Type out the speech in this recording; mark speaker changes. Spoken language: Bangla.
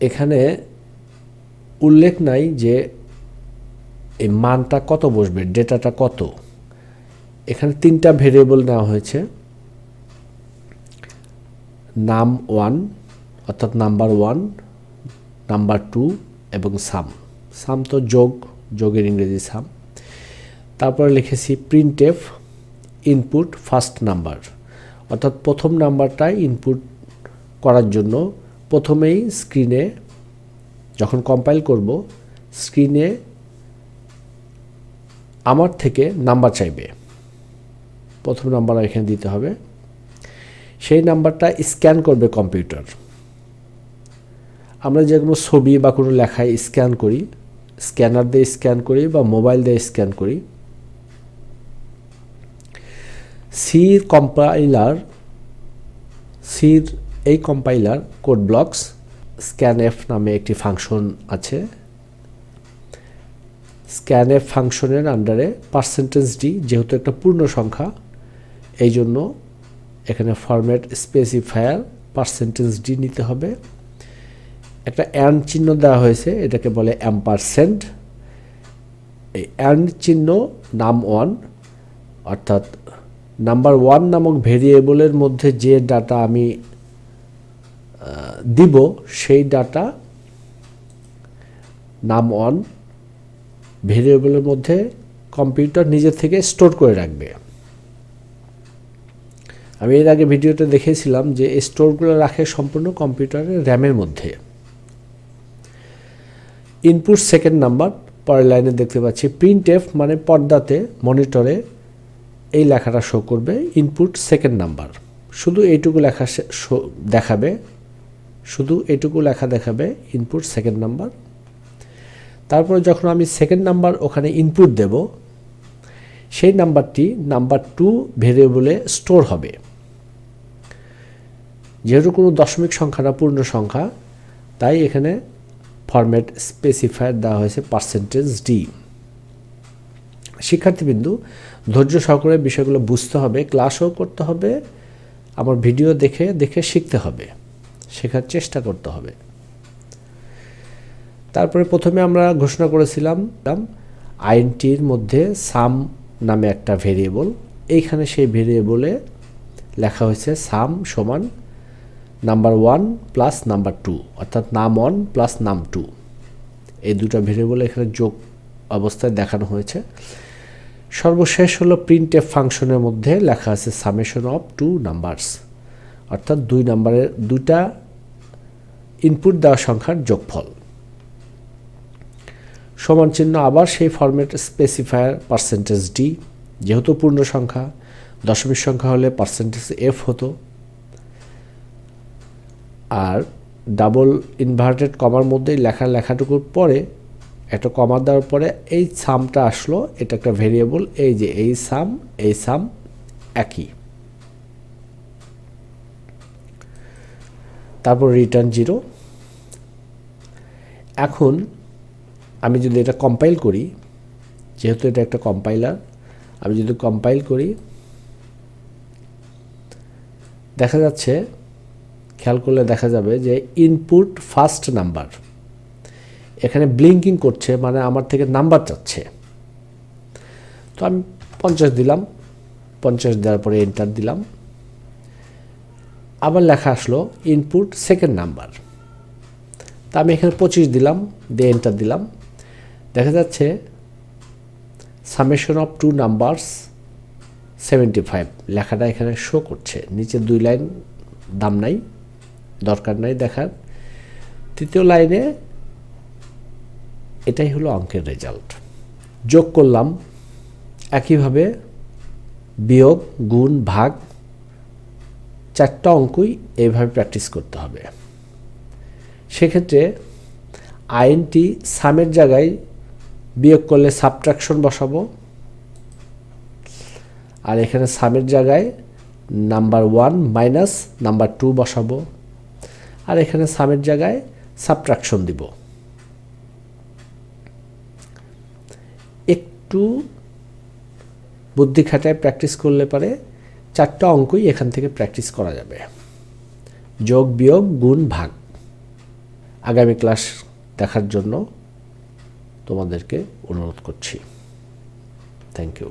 Speaker 1: এখানে উল্লেখ নাই যে এই মানটা কত বসবে, ডেটাটা কত। এখানে তিনটা ভেরিয়েবল নেওয়া হয়েছে। নাম ওয়ান, অর্থাৎ নাম্বার ওয়ান, নাম্বার টু এবং সাম। সাম তো যোগ, যোগের ইংরেজি সাম। তারপরে লিখেছি print F input first number অর্থাৎ প্রথম নাম্বারটা ইনপুট করার জন্য প্রথমেই স্ক্রিনে যখন কম্পাইল করব স্ক্রিনে আমার থেকে নাম্বার চাইবে। প্রথম নাম্বার এখানে দিতে হবে। সেই নাম্বারটা স্ক্যান করবে কম্পিউটার আমরা যে কোনো ছবি বা কোনো লেখায় স্ক্যান করি স্ক্যানার দিয়ে স্ক্যান করি বা মোবাইল দিয়ে স্ক্যান করি। সির কম্পাইলার সির এই compiler code blocks scanf নামে একটি ফাংশন আছে। স্ক্যান এফ ফাংশনের আন্ডারে পার্সেন্টেজ ডি যেহেতু একটা পূর্ণ সংখ্যা, এই জন্য এখানে ফরম্যাট স্পেসিফায়ার পার্সেন্টেজ ডি নিতে হবে। একটা অ্যান চিহ্ন দেওয়া হয়েছে, এটাকে বলে অ্যাম্পারসেন্ট এই অ্যান চিহ্ন নাম ওয়ান অর্থাৎ নাম্বার ওয়ান নামক ভেরিয়েবলের মধ্যে যে ডাটা আমি দিব সেই ডাটা নাম ওয়ান ভেরিয়েবলের মধ্যে কম্পিউটার নিজের থেকে স্টোর করে রাখবে। আমি এর আগে ভিডিওতে দেখেছিলাম যে স্টোরগুলো রাখে সম্পূর্ণ কম্পিউটারের র্যামের মধ্যে। ইনপুট সেকেন্ড নাম্বার পরের লাইনে দেখতে পাচ্ছি প্রিন্ট এফ মানে পর্দাতে মনিটরে এই লেখাটা শো করবে ইনপুট সেকেন্ড নাম্বার শুধু এইটুকু লেখা দেখাবে। শুধু এটুকু লেখা দেখাবে ইনপুট সেকেন্ড নাম্বার তারপরে যখন আমি সেকেন্ড নাম্বার ওখানে ইনপুট দেব, সেই নাম্বারটি নাম্বার টু ভেরিয়েবলে স্টোর হবে। যেহেতু কোনো দশমিক সংখ্যা না, পূর্ণ সংখ্যা, তাই এখানে ফরম্যাট স্পেসিফায়ার দেওয়া হয়েছে পার্সেন্টেজ ডি শিক্ষার্থীবিন্দু, ধৈর্য সহকারে বিষয়গুলো বুঝতে হবে ক্লাসও করতে হবে, আমার ভিডিও দেখে দেখে শিখতে হবে। শেখার চেষ্টা করতে হবে। তারপরে প্রথমে আমরা ঘোষণা করেছিলাম, আইনটির মধ্যে সাম নামে একটা ভেরিয়েবল, এইখানে সেই ভেরিয়েবলে লেখা হয়েছে সাম সমান number one plus number two, অর্থাৎ নাম ওয়ান প্লাস নাম টু। এই দুটো ভেরিয়েবল এখানে যোগ অবস্থায় দেখানো হয়েছে। সর্বশেষ হলো প্রিন্ট ফাংশনের মধ্যে লেখা আছে সামেশন অফ টু নাম্বারস অর্থাৎ দুই নাম্বারের দুইটা ইনপুট দেওয়া সংখ্যার যোগফল। সমান চিহ্ন আবার সেই ফরম্যাট স্পেসিফায়ার পার্সেন্টেজ ডি যেহেতু পূর্ণ সংখ্যা, দশমিক সংখ্যা হলে পার্সেন্টেজ এফ হতো। আর ডাবল ইনভার্টেড কমার মধ্যেই লেখা লেখাটুকুর পরে, একটা কমা দেওয়ার পরে এই সামটা আসলো, এটা একটা ভেরিয়েবল এই যে এই সাম এই সাম একই। তারপর রিটার্ন জিরো এখন আমি যদি এটা কম্পাইল করি, যেহেতু এটা একটা কম্পাইলার আমি যদি কম্পাইল করি, দেখা যাচ্ছে, খেয়াল করলে দেখা যাবে যে ইনপুট ফার্স্ট নাম্বার এখানে ব্লিঙ্কিং করছে মানে আমার থেকে নাম্বার চাচ্ছে। তো আমি পঞ্চাশ দিলাম, পঞ্চাশ দেওয়ার পরে এন্টার দিলাম। আবার লেখা আসলো ইনপুট সেকেন্ড নাম্বার তা আমি এখানে পঁচিশ দিলাম, দিয়ে এন্টার দিলাম। দেখা যাচ্ছে summation of two numbers seventy five লেখাটা এখানে শো করছে। নিচে দুই লাইন, দাম নাই, দরকার নাই দেখার। তৃতীয় লাইনে, এটাই হলো অঙ্কের রেজাল্ট যোগ করলাম, একইভাবে বিয়োগ, গুণ, ভাগ চারটা অঙ্কই এইভাবে প্র্যাকটিস করতে হবে। সেক্ষেত্রে আইনটি সামের জায়গায় বিয়োগ করলে সাবট্রাকশন বসাবো। আর এখানে সামের জায়গায় number one minus number two বসাবো। আর এখানে সামের জায়গায় সাবট্রাকশন দিব। একটু বুদ্ধি খাটায় প্র্যাকটিস করলে পারে চারটা অঙ্কই এখান থেকে প্র্যাকটিস করা যাবে। যোগ, বিয়োগ, গুণ, ভাগ। আগামী ক্লাস দেখার জন্য তোমাদেরকে অনুরোধ করছি। Thank you